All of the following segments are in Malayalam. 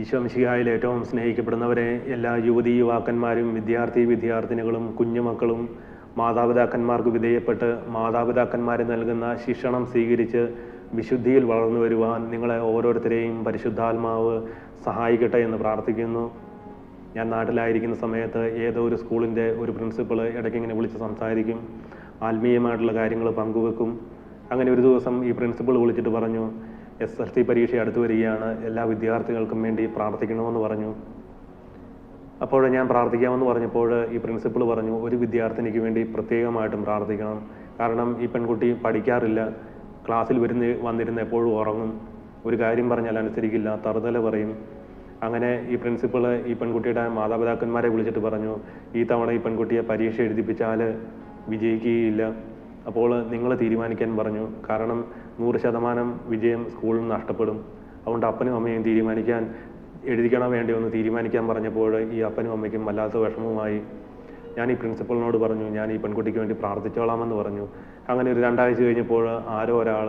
ഈശോംശിഹായിൽ ഏറ്റവും സ്നേഹിക്കപ്പെടുന്നവരെ എല്ലാ യുവതി യുവാക്കന്മാരും വിദ്യാർത്ഥി വിദ്യാർത്ഥിനികളും കുഞ്ഞുമക്കളും മാതാപിതാക്കന്മാർക്ക് വിധേയപ്പെട്ട് മാതാപിതാക്കന്മാർ നൽകുന്ന ശിക്ഷണം സ്വീകരിച്ച് വിശുദ്ധിയിൽ വളർന്നു വരുവാൻ നിങ്ങളെ ഓരോരുത്തരെയും പരിശുദ്ധാത്മാവ് സഹായിക്കട്ടെ എന്ന് പ്രാർത്ഥിക്കുന്നു. ഞാൻ നാട്ടിലായിരിക്കുന്ന സമയത്ത് ഏതോ ഒരു സ്കൂളിന്റെ ഒരു പ്രിൻസിപ്പൾ ഇടയ്ക്ക് ഇങ്ങനെ വിളിച്ച് സംസാരിക്കും. ആത്മീയമായിട്ടുള്ള കാര്യങ്ങൾ പങ്കുവെക്കും. അങ്ങനെ ഒരു ദിവസം ഈ പ്രിൻസിപ്പൾ വിളിച്ചിട്ട് പറഞ്ഞു എസ് എൽ സി പരീക്ഷ അടുത്തു വരികയാണ്. എല്ലാ വിദ്യാർത്ഥികൾക്കും വേണ്ടി പ്രാർത്ഥിക്കണമെന്ന് പറഞ്ഞു. അപ്പോൾ ഞാൻ പ്രാർത്ഥിക്കാമെന്ന് പറഞ്ഞപ്പോൾ ഈ പ്രിൻസിപ്പൾ പറഞ്ഞു ഒരു വിദ്യാർത്ഥിനിക്ക് വേണ്ടി പ്രത്യേകമായിട്ടും പ്രാർത്ഥിക്കണം. കാരണം ഈ പെൺകുട്ടി പഠിക്കാറില്ല. ക്ലാസ്സിൽ വരുന്ന വന്നിരുന്ന എപ്പോഴും ഉറങ്ങും. ഒരു കാര്യം പറഞ്ഞാൽ അനുസരിക്കില്ല. തറുതല പറയും. അങ്ങനെ ഈ പ്രിൻസിപ്പൾ ഈ പെൺകുട്ടിയുടെ മാതാപിതാക്കന്മാരെ വിളിച്ചിട്ട് പറഞ്ഞു ഈ തവണ ഈ പെൺകുട്ടിയെ പരീക്ഷ എഴുതിപ്പിച്ചാൽ വിജയിക്കുകയില്ല. അപ്പോൾ നിങ്ങൾ തീരുമാനിക്കാൻ പറഞ്ഞു. കാരണം നൂറ് ശതമാനം വിജയം സ്കൂളിൽ നിന്ന് നഷ്ടപ്പെടും. അതുകൊണ്ട് അപ്പനും അമ്മയും തീരുമാനിക്കാൻ എഴുതിക്കണോ വേണ്ടിയോ എന്ന് തീരുമാനിക്കാൻ പറഞ്ഞപ്പോൾ ഈ അപ്പനും അമ്മയ്ക്കും വല്ലാത്ത വിഷമവുമായി. ഞാൻ ഈ പ്രിൻസിപ്പളിനോട് പറഞ്ഞു ഞാൻ ഈ പെൺകുട്ടിക്ക് വേണ്ടി പ്രാർത്ഥിച്ചോളാമെന്ന് പറഞ്ഞു. അങ്ങനെ ഒരു രണ്ടാഴ്ച കഴിഞ്ഞപ്പോൾ ആരോ ഒരാൾ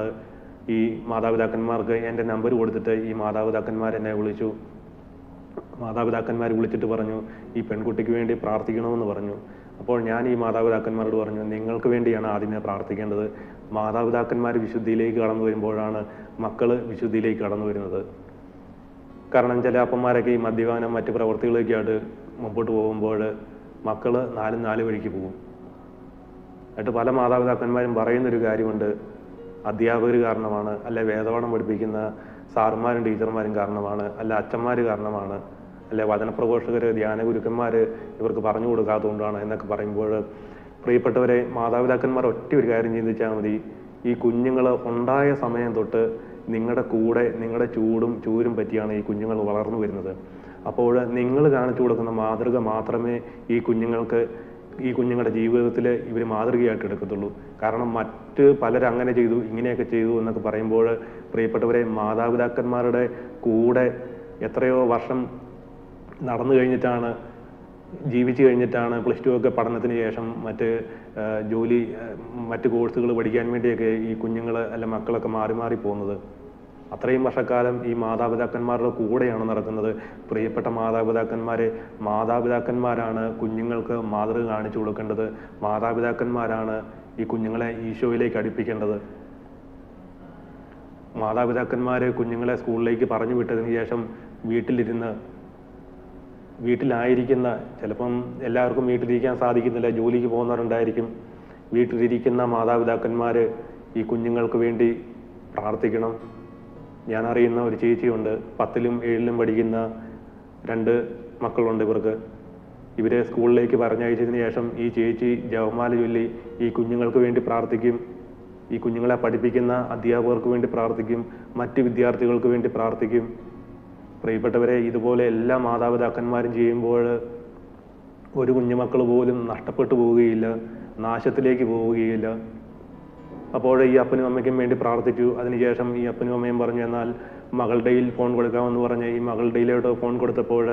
ഈ മാതാപിതാക്കന്മാർക്ക് എന്റെ നമ്പർ കൊടുത്തിട്ട് ഈ മാതാപിതാക്കന്മാർ എന്നെ വിളിച്ചു. മാതാപിതാക്കന്മാർ വിളിച്ചിട്ട് പറഞ്ഞു ഈ പെൺകുട്ടിക്ക് വേണ്ടി പ്രാർത്ഥിക്കണമെന്ന് പറഞ്ഞു. അപ്പോൾ ഞാൻ ഈ മാതാപിതാക്കന്മാരോട് പറഞ്ഞു നിങ്ങൾക്ക് വേണ്ടിയാണ് ആദ്യമേ പ്രാർത്ഥിക്കേണ്ടത്. മാതാപിതാക്കന്മാർ വിശുദ്ധിയിലേക്ക് കടന്നു വരുമ്പോഴാണ് മക്കൾ വിശുദ്ധിയിലേക്ക് കടന്നു വരുന്നത്. കാരണം ചില അപ്പന്മാരൊക്കെ ഈ മദ്യപാനം മറ്റ് പ്രവൃത്തികളൊക്കെയായിട്ട് മുമ്പോട്ട് പോകുമ്പോൾ മക്കൾ നാലും നാല് വഴിക്ക് പോകും. എന്നിട്ട് പല മാതാപിതാക്കന്മാരും പറയുന്നൊരു കാര്യമുണ്ട്. അധ്യാപകർ കാരണമാണ് അല്ലെ വേദപാഠം പഠിപ്പിക്കുന്ന സാറുമാരും ടീച്ചർമാരും കാരണമാണ് അല്ല അച്ഛന്മാർ കാരണമാണ് അല്ലെ വചനപ്രഘോഷകർ ധ്യാന ഗുരുക്കന്മാർ ഇവർക്ക് പറഞ്ഞു കൊടുക്കാത്തതുകൊണ്ടാണ് എന്നൊക്കെ പറയുമ്പോൾ പ്രിയപ്പെട്ടവരെ മാതാപിതാക്കന്മാർ ഒറ്റ ഒരു കാര്യം ചിന്തിച്ചാൽ മതി. ഈ കുഞ്ഞുങ്ങൾ ഉണ്ടായ സമയം തൊട്ട് നിങ്ങളുടെ കൂടെ നിങ്ങളുടെ ചൂടും ചൂരും പറ്റിയാണ് ഈ കുഞ്ഞുങ്ങൾ വളർന്നു വരുന്നത്. അപ്പോൾ നിങ്ങൾ കാണിച്ചു കൊടുക്കുന്ന മാതൃക മാത്രമേ ഈ കുഞ്ഞുങ്ങൾക്ക് ഈ കുഞ്ഞുങ്ങളുടെ ജീവിതത്തിൽ ഇവർ മാതൃകയായിട്ട് എടുക്കത്തുള്ളൂ. കാരണം മറ്റ് പലരും അങ്ങനെ ചെയ്തു ഇങ്ങനെയൊക്കെ ചെയ്തു എന്നൊക്കെ പറയുമ്പോൾ പ്രിയപ്പെട്ടവരെ മാതാപിതാക്കന്മാരുടെ കൂടെ എത്രയോ വർഷം നടന്നു കഴിഞ്ഞിട്ടാണ് ജീവിച്ചു കഴിഞ്ഞിട്ടാണ് പ്ലസ് ടു ഒക്കെ പഠനത്തിന് ശേഷം മറ്റ് ജോലി മറ്റ് കോഴ്സുകൾ പഠിക്കാൻ വേണ്ടിയൊക്കെ ഈ കുഞ്ഞുങ്ങൾ അല്ല മക്കളൊക്കെ മാറി മാറി പോകുന്നത്. അത്രയും വർഷക്കാലം ഈ മാതാപിതാക്കന്മാരുടെ കൂടെയാണ് നടക്കുന്നത്. പ്രിയപ്പെട്ട മാതാപിതാക്കന്മാരെ മാതാപിതാക്കന്മാരാണ് കുഞ്ഞുങ്ങൾക്ക് മാതൃക കാണിച്ചു കൊടുക്കേണ്ടത്. മാതാപിതാക്കന്മാരാണ് ഈ കുഞ്ഞുങ്ങളെ ഈശോയിലേക്ക് അടുപ്പിക്കേണ്ടത്. മാതാപിതാക്കന്മാർ കുഞ്ഞുങ്ങളെ സ്കൂളിലേക്ക് പറഞ്ഞു വിട്ടതിന് ശേഷം വീട്ടിലിരുന്ന് വീട്ടിലായിരിക്കുന്ന ചിലപ്പം എല്ലാവർക്കും വീട്ടിലിരിക്കാൻ സാധിക്കുന്നില്ല ജോലിക്ക് പോകുന്നവരുണ്ടായിരിക്കും. വീട്ടിലിരിക്കുന്ന മാതാപിതാക്കന്മാർ ഈ കുഞ്ഞുങ്ങൾക്ക് വേണ്ടി പ്രാർത്ഥിക്കണം. ഞാൻ അറിയുന്ന ഒരു ചേച്ചിയുണ്ട് പത്തിലും ഏഴിലും പഠിക്കുന്ന രണ്ട് മക്കളുണ്ട് ഇവർക്ക്. ഇവരെ സ്കൂളിലേക്ക് പറഞ്ഞയച്ചതിന് ശേഷം ഈ ചേച്ചി ജവമാല ചൊല്ലി ഈ കുഞ്ഞുങ്ങൾക്ക് വേണ്ടി പ്രാർത്ഥിക്കും. ഈ കുഞ്ഞുങ്ങളെ പഠിപ്പിക്കുന്ന അധ്യാപകർക്ക് വേണ്ടി പ്രാർത്ഥിക്കും. മറ്റ് വിദ്യാർത്ഥികൾക്ക് വേണ്ടി പ്രാർത്ഥിക്കും. പ്രിയപ്പെട്ടവരെ ഇതുപോലെ എല്ലാ മാതാപിതാക്കന്മാരും ചെയ്യുമ്പോൾ ഒരു കുഞ്ഞുമക്കൾ പോലും നഷ്ടപ്പെട്ടു പോവുകയില്ല നാശത്തിലേക്ക് പോവുകയില്ല. അപ്പോൾ ഈ അപ്പനും അമ്മയ്ക്കും വേണ്ടി പ്രാർത്ഥിച്ചു. അതിനുശേഷം ഈ അപ്പനും അമ്മയും പറഞ്ഞു എന്നാൽ മകളുടെ കയ്യിൽ ഫോൺ കൊടുക്കാമെന്ന് പറഞ്ഞ് ഈ മകളുടെ കയ്യിലോട്ട് ഫോൺ കൊടുത്തപ്പോൾ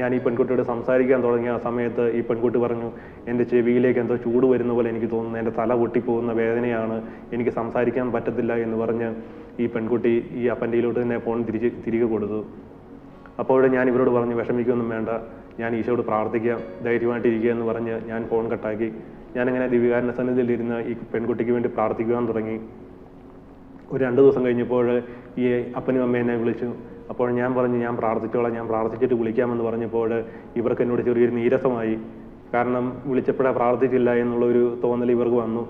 ഞാൻ ഈ പെൺകുട്ടിയോട് സംസാരിക്കാൻ തുടങ്ങിയ ആ സമയത്ത് ഈ പെൺകുട്ടി പറഞ്ഞു എന്റെ ചെവിയിലേക്ക് എന്തോ ചൂട് വരുന്ന പോലെ എനിക്ക് തോന്നുന്നു. എന്റെ തല പൊട്ടിപ്പോകുന്ന വേദനയാണ്. എനിക്ക് സംസാരിക്കാൻ പറ്റത്തില്ല എന്ന് പറഞ്ഞ് ഈ പെൺകുട്ടി ഈ അപ്പന്റെയിലോട്ട് തന്നെ ഫോൺ തിരിച്ച് തിരികെ കൊടുത്തു. അപ്പോൾ ഞാൻ ഇവരോട് പറഞ്ഞു വിഷമിക്കൊന്നും വേണ്ട. ഞാൻ ഈശോയോട് പ്രാർത്ഥിക്കാം ധൈര്യമായിട്ടിരിക്കുക എന്ന് പറഞ്ഞ് ഞാൻ ഫോൺ കട്ടാക്കി. ഞാനിങ്ങനെ ദിവ്യകാരണ സന്നിധിയിൽ ഇരുന്ന് ഈ പെൺകുട്ടിക്ക് വേണ്ടി പ്രാർത്ഥിക്കുവാൻ തുടങ്ങി. ഒരു രണ്ട് ദിവസം കഴിഞ്ഞപ്പോൾ ഈ അപ്പനും അമ്മയും എന്നെ വിളിച്ചു. അപ്പോൾ ഞാൻ പറഞ്ഞു ഞാൻ പ്രാർത്ഥിച്ചോളാം ഞാൻ പ്രാർത്ഥിച്ചിട്ട് വിളിക്കാമെന്ന് പറഞ്ഞപ്പോൾ ഇവർക്ക് എന്നോട് ചെറിയൊരു നീരസമായി. കാരണം വിളിച്ചപ്പോഴാ പ്രാർത്ഥിച്ചില്ല എന്നുള്ളൊരു തോന്നൽ ഇവർക്ക് വന്നു.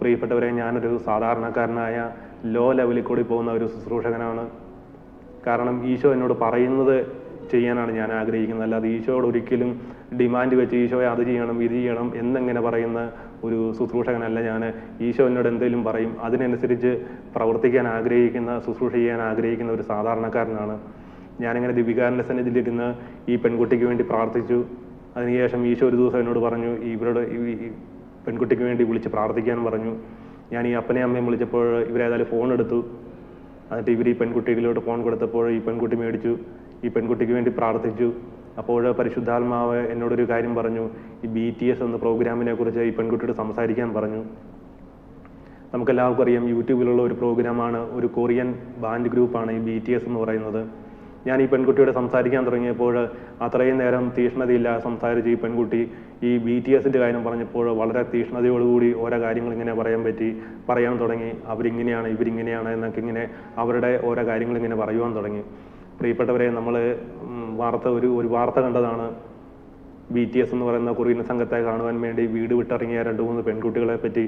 പ്രിയപ്പെട്ടവരെ ഞാനൊരു സാധാരണക്കാരനായ ലോ ലെവലിൽ കൂടി പോകുന്ന ഒരു ശുശ്രൂഷകനാണ്. കാരണം ഈശോ എന്നോട് പറയുന്നത് ചെയ്യാനാണ് ഞാൻ ആഗ്രഹിക്കുന്നത്. അല്ലാതെ ഈശോയോട് ഒരിക്കലും ഡിമാൻഡ് വെച്ച് ഈശോയെ അത് ചെയ്യണം ഇത് ചെയ്യണം എന്നെങ്ങനെ പറയുന്ന ഒരു ശുശ്രൂഷകനല്ല ഞാൻ. ഈശോ എന്നോട് എന്തെങ്കിലും പറയും അതിനനുസരിച്ച് പ്രവർത്തിക്കാൻ ആഗ്രഹിക്കുന്ന ശുശ്രൂഷ ചെയ്യാൻ ആഗ്രഹിക്കുന്ന ഒരു സാധാരണക്കാരനാണ്. ഞാനിങ്ങനെ ദിവികാരന്റെ സന്നിധിയിലിരുന്ന് ഈ പെൺകുട്ടിക്ക് വേണ്ടി പ്രാർത്ഥിച്ചു. അതിനുശേഷം ഈശോ ഒരു ദിവസം എന്നോട് പറഞ്ഞു ഇവരുടെ ഈ- പെൺകുട്ടിക്ക് വേണ്ടി വിളിച്ച് പ്രാർത്ഥിക്കാൻ പറഞ്ഞു. ഞാൻ ഈ അപ്പനെയും അമ്മയും വിളിച്ചപ്പോൾ ഇവരേതായാലും ഫോൺ എടുത്തു എന്നിട്ട് ഇവർ ഈ പെൺകുട്ടികളിലോട്ട് ഫോൺ കൊടുത്തപ്പോൾ ഈ പെൺകുട്ടി മേടിച്ചു ഈ പെൺകുട്ടിക്ക് വേണ്ടി പ്രാർത്ഥിച്ചു. അപ്പോൾ പരിശുദ്ധാത്മാവ് എന്നോടൊരു കാര്യം പറഞ്ഞു. ഈ ബി ടി എസ് എന്ന പ്രോഗ്രാമിനെ കുറിച്ച് ഈ പെൺകുട്ടിയോട് സംസാരിക്കാൻ പറഞ്ഞു. നമുക്കെല്ലാവർക്കും അറിയാം യൂട്യൂബിലുള്ള ഒരു പ്രോഗ്രാമാണ് ഒരു കൊറിയൻ ബാൻഡ് ഗ്രൂപ്പാണ് ഈ ബി ടി എസ് എന്ന് പറയുന്നത്. ഞാൻ ഈ പെൺകുട്ടിയോട് സംസാരിക്കാൻ തുടങ്ങിയപ്പോൾ അത്രയും നേരം തീഷ്ണതയില്ല സംസാരിച്ച് ഈ പെൺകുട്ടി ഈ ബി ടി എസിന്റെ കാര്യം പറഞ്ഞപ്പോൾ വളരെ തീഷ്ണതയോടുകൂടി ഓരോ കാര്യങ്ങൾ ഇങ്ങനെ പറയാൻ പറ്റി പറയാൻ തുടങ്ങി. അവരിങ്ങനെയാണ് ഇവരിങ്ങനെയാണ് എന്നൊക്കെ ഇങ്ങനെ അവരുടെ ഓരോ കാര്യങ്ങൾ ഇങ്ങനെ പറയുവാൻ തുടങ്ങി. പ്രിയപ്പെട്ടവരെ നമ്മൾ വാർത്ത ഒരു ഒരു വാർത്ത കണ്ടതാണ്. ബി ടി എസ് എന്ന് പറയുന്ന കുറിയൻ സംഘത്തെ കാണുവാൻ വേണ്ടി വീട് വിട്ടിറങ്ങിയ രണ്ട് മൂന്ന് പെൺകുട്ടികളെ പറ്റി.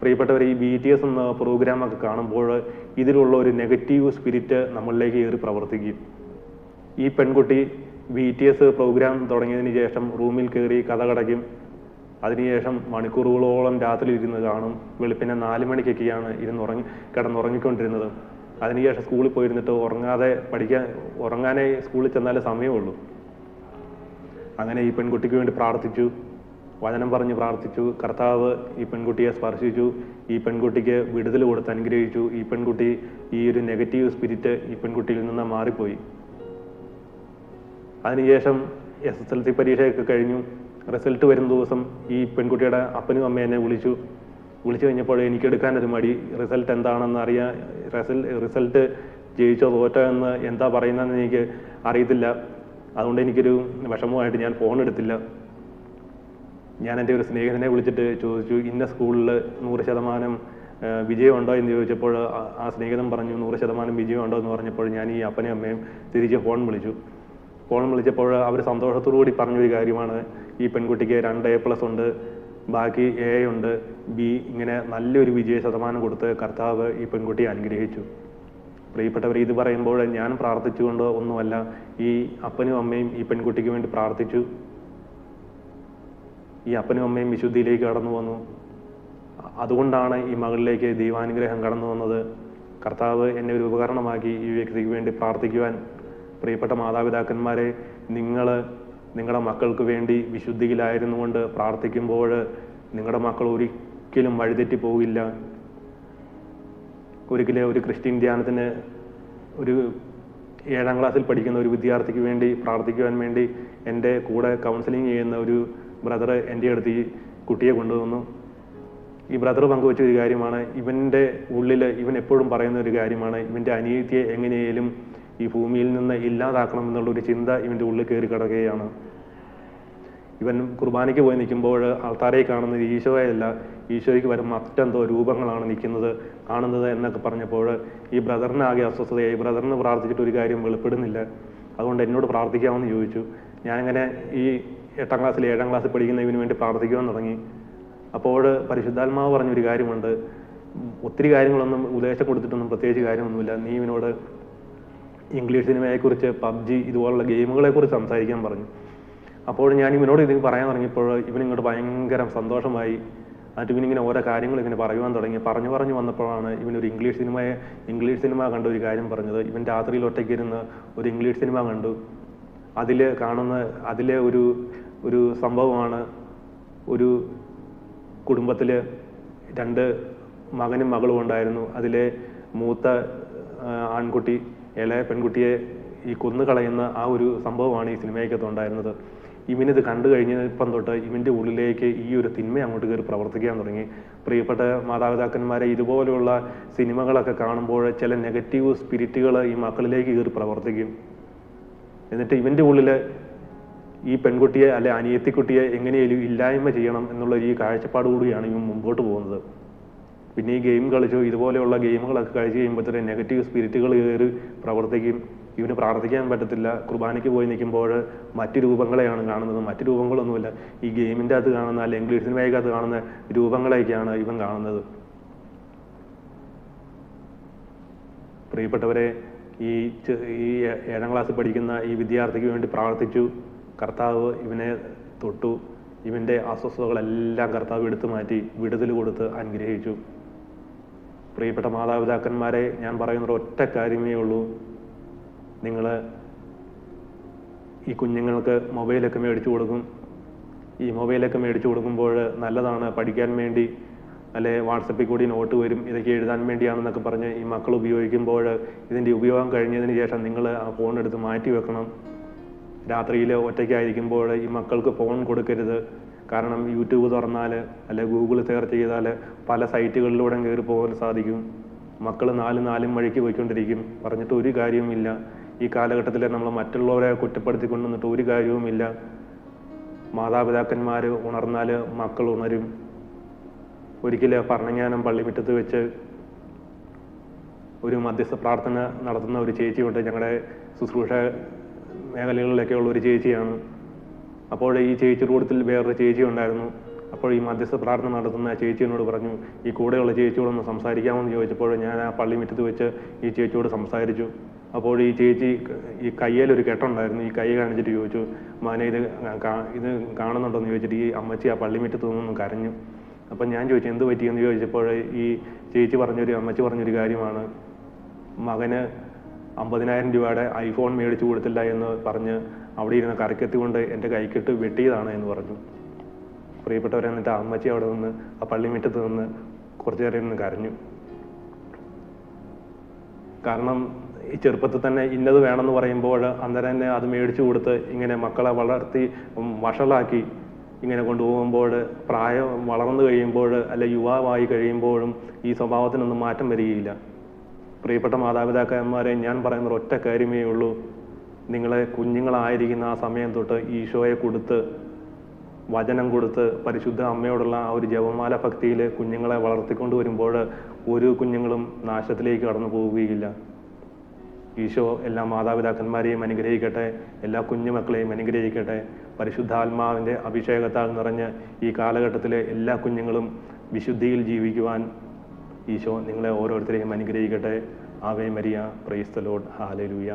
പ്രിയപ്പെട്ടവർ ഈ ബി ടി എസ് എന്ന പ്രോഗ്രാമൊക്കെ കാണുമ്പോൾ ഇതിലുള്ള ഒരു നെഗറ്റീവ് സ്പിരിറ്റ് നമ്മളിലേക്ക് കയറി പ്രവർത്തിക്കും. ഈ പെൺകുട്ടി ബി ടി എസ് പ്രോഗ്രാം തുടങ്ങിയതിന് ശേഷം റൂമിൽ കയറി കഥ കടയ്ക്കും അതിനുശേഷം മണിക്കൂറുകളോളം രാത്രി ഇരുന്ന് കാണും. വെളുപ്പിനെ നാല് മണിക്കൊക്കെയാണ് ഇരുന്ന് ഉറങ്ങി കിടന്നുറങ്ങിക്കൊണ്ടിരുന്നത്. അതിനുശേഷം സ്കൂളിൽ പോയിരുന്നിട്ട് ഉറങ്ങാതെ പഠിക്കാൻ ഉറങ്ങാനേ സ്കൂളിൽ ചെന്നാലേ സമയമുള്ളൂ. അങ്ങനെ ഈ പെൺകുട്ടിക്ക് വേണ്ടി പ്രാർത്ഥിച്ചു. വചനം പറഞ്ഞ് പ്രാർത്ഥിച്ചു. കർത്താവ് ഈ പെൺകുട്ടിയെ സ്പർശിച്ചു. ഈ പെൺകുട്ടിക്ക് വിടുതൽ കൊടുത്ത് അനുഗ്രഹിച്ചു. ഈ പെൺകുട്ടി ഈ ഒരു നെഗറ്റീവ് സ്പിരിറ്റ് ഈ പെൺകുട്ടിയിൽ നിന്ന് മാറിപ്പോയി. അതിനുശേഷം എസ് എസ് എൽ സി പരീക്ഷയൊക്കെ കഴിഞ്ഞു. റിസൾട്ട് വരുന്ന ദിവസം ഈ പെൺകുട്ടിയുടെ അപ്പനും അമ്മയും എന്നെ വിളിച്ചു. വിളിച്ചു കഴിഞ്ഞപ്പോൾ എനിക്ക് എടുക്കാൻ ഒരു മടി. റിസൾട്ട് എന്താണെന്ന് അറിയാൻ റിസൾട്ട് റിസൾട്ട് ജയിച്ചോ തോറ്റോ എന്ന് എന്താ പറയുന്നതെന്ന് എനിക്ക് അറിയത്തില്ല. അതുകൊണ്ട് എനിക്കൊരു വിഷമമായിട്ട് ഞാൻ ഫോൺ എടുത്തില്ല. ഞാൻ എന്റെ ഒരു സ്നേഹിതനെ വിളിച്ചിട്ട് ചോദിച്ചു ഇന്ന സ്കൂളിൽ നൂറ് ശതമാനം വിജയമുണ്ടോ? എന്ന് ചോദിച്ചപ്പോൾ ആ- ആ സ്നേഹിതൻ പറഞ്ഞു നൂറ് ശതമാനം വിജയമുണ്ടോ? എന്ന് പറഞ്ഞപ്പോൾ ഞാൻ ഈ അപ്പനെയും അമ്മയും തിരിച്ച് ഫോൺ വിളിച്ചു. ഫോൺ വിളിച്ചപ്പോൾ അവർ സന്തോഷത്തോടു കൂടി പറഞ്ഞൊരു കാര്യമാണ് ഈ പെൺകുട്ടിക്ക് രണ്ട് എ പ്ലസ് ഉണ്ട് ബാക്കി എ ഉണ്ട് ബി ഇങ്ങനെ നല്ലൊരു വിജയ ശതമാനം കൊടുത്ത് കർത്താവ് ഈ പെൺകുട്ടിയെ അനുഗ്രഹിച്ചു. പ്രിയപ്പെട്ടവർ ഇത് പറയുമ്പോൾ ഞാൻ പ്രാർത്ഥിച്ചുകൊണ്ട് ഒന്നുമല്ല ഈ അപ്പനും അമ്മയും ഈ പെൺകുട്ടിക്ക് വേണ്ടി പ്രാർത്ഥിച്ചു. ഈ അപ്പനും അമ്മയും വിശുദ്ധിയിലേക്ക് കടന്നു വന്നു. അതുകൊണ്ടാണ് ഈ മകളിലേക്ക് ദൈവാനുഗ്രഹം കടന്നു വന്നത്. കർത്താവ് എന്നെ ഒരു ഉപകരണമാക്കി ഈ വ്യക്തിക്ക് വേണ്ടി പ്രാർത്ഥിക്കുവാൻ. പ്രിയപ്പെട്ട മാതാപിതാക്കന്മാരെ നിങ്ങൾ നിങ്ങളുടെ മക്കൾക്ക് വേണ്ടി വിശുദ്ധിയിലായിരുന്നു കൊണ്ട് പ്രാർത്ഥിക്കുമ്പോൾ നിങ്ങളുടെ മക്കൾ ഒരിക്കലും വഴിതെറ്റി പോകില്ല ഒരിക്കലും ഒരു ക്രിസ്ത്യൻ ധ്യാനത്തിന് ഒരു ഏഴാം ക്ലാസ്സിൽ പഠിക്കുന്ന ഒരു വിദ്യാർത്ഥിക്ക് വേണ്ടി പ്രാർത്ഥിക്കുവാൻ വേണ്ടി എന്റെ കൂടെ കൗൺസിലിംഗ് ചെയ്യുന്ന ഒരു ബ്രദർ എന്റെ അടുത്ത് ഈ കുട്ടിയെ കൊണ്ടുവന്നു. ഈ ബ്രദർ പങ്കുവച്ച ഒരു കാര്യമാണ് ഇവന്റെ ഉള്ളിൽ ഇവൻ എപ്പോഴും പറയുന്ന ഒരു കാര്യമാണ് ഇവന്റെ അനിയത്തിയെ എങ്ങനെയും ഈ ഭൂമിയിൽ നിന്ന് ഇല്ലാതാക്കണം എന്നുള്ള ഒരു ചിന്ത ഇവന്റെ ഉള്ളിൽ കയറി കിടക്കുകയാണ്. ഇവൻ കുർബാനയ്ക്ക് പോയി നിൽക്കുമ്പോൾ ആൾക്കാരെ കാണുന്നത് ഈശോയല്ല ഈശോയ്ക്ക് വരും മറ്റെന്തോ രൂപങ്ങളാണ് നിൽക്കുന്നത് കാണുന്നത് എന്നൊക്കെ പറഞ്ഞപ്പോൾ ഈ ബ്രദറിനാകെ അസ്വസ്ഥതയായി. ബ്രദറിന് പ്രാർത്ഥിച്ചിട്ട് ഒരു കാര്യം വെളിപ്പെടുന്നില്ല. അതുകൊണ്ട് എന്നോട് പ്രാർത്ഥിക്കാമെന്ന് ചോദിച്ചു. ഞാനങ്ങനെ ഈ എട്ടാം ക്ലാസ്സിൽ ഏഴാം ക്ലാസ്സിൽ പഠിക്കുന്ന ഇവന് വേണ്ടി പ്രാർത്ഥിക്കുവാൻ തുടങ്ങി. അപ്പോൾ പരിശുദ്ധാത്മാവ് പറഞ്ഞൊരു കാര്യമുണ്ട്. ഒത്തിരി കാര്യങ്ങളൊന്നും ഉപദേശം കൊടുത്തിട്ടൊന്നും പ്രത്യേകിച്ച് കാര്യമൊന്നുമില്ല. നീ ഇവനോട് ഇംഗ്ലീഷ് സിനിമയെക്കുറിച്ച് പബ്ജി ഇതുപോലുള്ള ഗെയിമുകളെക്കുറിച്ച് സംസാരിക്കാൻ പറഞ്ഞു. അപ്പോൾ ഞാൻ ഇവനോട് ഇത് പറയാൻ തുടങ്ങിയപ്പോൾ ഇവനിങ്ങോട്ട് ഭയങ്കര സന്തോഷമായി. എന്നിട്ട് ഇവനിങ്ങനെ ഓരോ കാര്യങ്ങൾ ഇങ്ങനെ പറയുവാൻ തുടങ്ങി. പറഞ്ഞു പറഞ്ഞു വന്നപ്പോഴാണ് ഇവനൊരു ഇംഗ്ലീഷ് സിനിമയെ ഇംഗ്ലീഷ് സിനിമ കണ്ട ഒരു കാര്യം പറഞ്ഞത്. ഇവൻ രാത്രിയിൽ ഒറ്റയ്ക്ക് ഇരുന്ന് ഒരു ഇംഗ്ലീഷ് സിനിമ കണ്ടു. അതിൽ കാണുന്ന അതിലെ ഒരു ഒരു സംഭവമാണ്. ഒരു കുടുംബത്തിൽ രണ്ട് മകനും മകളും ഉണ്ടായിരുന്നു. അതിലെ മൂത്ത ആൺകുട്ടി ഇളയ പെൺകുട്ടിയെ ഈ കൊന്നു കളയുന്ന ആ ഒരു സംഭവമാണ് ഈ സിനിമയ്ക്കകത്ത് ഉണ്ടായിരുന്നത്. ഇവനിത് കണ്ടു കഴിഞ്ഞപ്പം തൊട്ട് ഇവന്റെ ഉള്ളിലേക്ക് ഈ ഒരു തിന്മ അങ്ങോട്ട് കയറി പ്രവർത്തിക്കാൻ തുടങ്ങി. പ്രിയപ്പെട്ട മാതാപിതാക്കന്മാരെ ഇതുപോലെയുള്ള സിനിമകളൊക്കെ കാണുമ്പോൾ ചില നെഗറ്റീവ് സ്പിരിറ്റുകൾ ഈ മക്കളിലേക്ക് കയറി പ്രവർത്തിക്കും. എന്നിട്ട് ഇവന്റെ ഉള്ളിൽ ഈ പെൺകുട്ടിയെ അല്ലെ അനിയത്തിക്കുട്ടിയെ എങ്ങനെയും ഇല്ലായ്മ ചെയ്യണം എന്നുള്ള ഈ കാഴ്ചപ്പാട് കൂടിയാണ് ഇവ മുമ്പോട്ട് പോകുന്നത്. പിന്നെ ഈ ഗെയിം കളിച്ചു ഇതുപോലെയുള്ള ഗെയിമുകളൊക്കെ കഴിച്ച് കഴിയുമ്പോഴത്തേനും നെഗറ്റീവ് സ്പിരിറ്റുകൾ കയറി പ്രവർത്തിക്കും. ഇവന് പ്രാർത്ഥിക്കാൻ പറ്റത്തില്ല. കുർബാനയ്ക്ക് പോയി നിൽക്കുമ്പോൾ മറ്റ് രൂപങ്ങളെയാണ് കാണുന്നത്. മറ്റ് രൂപങ്ങളൊന്നുമില്ല. ഈ ഗെയിമിന്റെ അകത്ത് കാണുന്ന അല്ലെങ്കിൽ ഇംഗ്ലീഷ് സിനിമയ്ക്കകത്ത് കാണുന്ന രൂപങ്ങളെയൊക്കെയാണ് ഇവൻ കാണുന്നത്. പ്രിയപ്പെട്ടവരെ ഈ ഈ ഏഴാം ക്ലാസ്സിൽ പഠിക്കുന്ന ഈ വിദ്യാർത്ഥിക്ക് വേണ്ടി പ്രാർത്ഥിച്ചു. കർത്താവ് ഇവനെ തൊട്ടു. ഇവന്റെ അസ്വസ്ഥതകളെല്ലാം കർത്താവ് എടുത്തു മാറ്റി വിടുതൽ കൊടുത്ത് അനുഗ്രഹിച്ചു. പ്രിയപ്പെട്ട മാതാപിതാക്കന്മാരെ ഞാൻ പറയുന്ന ഒറ്റ കാര്യമേ ഉള്ളൂ. നിങ്ങൾ ഈ കുഞ്ഞുങ്ങൾക്ക് മൊബൈലൊക്കെ മേടിച്ചു കൊടുക്കും. ഈ മൊബൈലൊക്കെ മേടിച്ചു കൊടുക്കുമ്പോൾ നല്ലതാണ്. പഠിക്കാൻ വേണ്ടി അല്ലെ വാട്സപ്പിൽ കൂടി നോട്ട് വരും. ഇതൊക്കെ എഴുതാൻ വേണ്ടിയാണെന്നൊക്കെ പറഞ്ഞ് ഈ മക്കൾ ഉപയോഗിക്കുമ്പോൾ ഇതിന്റെ ഉപയോഗം കഴിഞ്ഞതിന് ശേഷം നിങ്ങൾ ആ ഫോൺ എടുത്ത് മാറ്റി വെക്കണം. രാത്രിയിൽ ഒറ്റയ്ക്കായിരിക്കുമ്പോൾ ഈ മക്കൾക്ക് ഫോൺ കൊടുക്കരുത്. കാരണം യൂട്യൂബ് തുറന്നാൽ അല്ലെ ഗൂഗിൾ സെർച്ച് ചെയ്താൽ പല സൈറ്റുകളിലൂടെ കയറി പോകാൻ സാധിക്കും. മക്കൾ നാല് നാലും വഴിക്ക് പോയിക്കൊണ്ടിരിക്കും. പറഞ്ഞിട്ട് ഒരു കാര്യവുമില്ല. ഈ കാലഘട്ടത്തിൽ നമ്മൾ മറ്റുള്ളവരെ കുറ്റപ്പെടുത്തിക്കൊണ്ട് നിന്നിട്ട് ഒരു കാര്യവുമില്ല. മാതാപിതാക്കന്മാർ ഉണർന്നാൽ മക്കൾ ഉണരും. ഒരിക്കലും ഭരണങ്ങാനം പള്ളിമുറ്റത്ത് വെച്ച് ഒരു മധ്യസ്ഥ പ്രാർത്ഥന നടത്തുന്ന ഒരു ചേച്ചിയുണ്ട് ഞങ്ങളുടെ ശുശ്രൂഷ മേഖലകളിലൊക്കെ ഉള്ള ഒരു ചേച്ചിയാണ്. അപ്പോൾ ഈ ചേച്ചി കൂട്ടത്തിൽ വേറൊരു ചേച്ചി ഉണ്ടായിരുന്നു. അപ്പോൾ ഈ മധ്യസ്ഥ പ്രാർത്ഥന നടത്തുന്ന ആ ചേച്ചി എന്നോട് പറഞ്ഞു ഈ കൂടെയുള്ള ചേച്ചിയോടൊന്ന് സംസാരിക്കാമെന്ന് ചോദിച്ചപ്പോൾ ഞാൻ ആ പള്ളി മുറ്റത്ത് വെച്ച് ഈ ചേച്ചിയോട് സംസാരിച്ചു. അപ്പോൾ ഈ ചേച്ചി ഈ കയ്യിലൊരു കെട്ടുണ്ടായിരുന്നു ഈ കൈ കാണിച്ചിട്ട് ചോദിച്ചു മാനെ ഇത് ഇത് കാണുന്നുണ്ടോ എന്ന് ചോദിച്ചിട്ട് ഈ അമ്മച്ചി ആ പള്ളിമുറ്റത്ത് നിന്നൊന്നും കരഞ്ഞു. അപ്പം ഞാൻ ചോദിച്ചു എന്ത് പറ്റിയെന്ന് ചോദിച്ചപ്പോൾ ഈ ചേച്ചി പറഞ്ഞൊരു അമ്മച്ചി പറഞ്ഞൊരു കാര്യമാണ്. മകന് അമ്പതിനായിരം രൂപയുടെ ഐഫോൺ മേടിച്ചു കൊടുത്തില്ല എന്ന് പറഞ്ഞ് അവിടെ ഇരുന്ന് കറിക്കെത്തി കൊണ്ട് എന്റെ കൈക്കിട്ട് വെട്ടിയതാണ് എന്ന് പറഞ്ഞു. പ്രിയപ്പെട്ടവരെ എന്നിട്ട് അമ്മച്ചി അവിടെ നിന്ന് ആ പള്ളിമുറ്റത്ത് നിന്ന് കുറച്ചു നേരം ഇരുന്ന് കരഞ്ഞു. കാരണം ഈ ചെറുപ്പത്തിൽ തന്നെ ഇന്നത് വേണമെന്ന് പറയുമ്പോൾ അന്നേരം തന്നെ അത് മേടിച്ചു കൊടുത്ത് ഇങ്ങനെ മക്കളെ വളർത്തി വഷളാക്കി ഇങ്ങനെ കൊണ്ടുപോകുമ്പോൾ പ്രായം വളർന്നു കഴിയുമ്പോൾ അല്ലെ യുവാവായി കഴിയുമ്പോഴും ഈ സ്വഭാവത്തിനൊന്നും മാറ്റം വരികയില്ല. പ്രിയപ്പെട്ട മാതാപിതാക്കന്മാരെ ഞാൻ പറയുന്ന ഒറ്റ കാര്യമേ ഉള്ളൂ. നിങ്ങളെ കുഞ്ഞുങ്ങളായിരിക്കുന്ന ആ സമയം തൊട്ട് ഈശോയെ കൊടുത്ത് വചനം കൊടുത്ത് പരിശുദ്ധ അമ്മയോടുള്ള ആ ഒരു ജപമാല ഭക്തിയിൽ കുഞ്ഞുങ്ങളെ വളർത്തിക്കൊണ്ട് വരുമ്പോൾ ഒരു കുഞ്ഞുങ്ങളും നാശത്തിലേക്ക് കടന്നു പോവുകയില്ല. ഈശോ എല്ലാ മാതാപിതാക്കന്മാരെയും അനുഗ്രഹിക്കട്ടെ എല്ലാ കുഞ്ഞുമക്കളെയും അനുഗ്രഹിക്കട്ടെ. പരിശുദ്ധാത്മാവിന്റെ അഭിഷേകത്താൽ നിറഞ്ഞ് ഈ കാലഘട്ടത്തിലെ എല്ലാ കുഞ്ഞുങ്ങളും വിശുദ്ധിയിൽ ജീവിക്കുവാൻ ഈശോ നിങ്ങളെ ഓരോരുത്തരെയും അനുഗ്രഹിക്കട്ടെ. Ave Maria. Praise the Lord hallelujah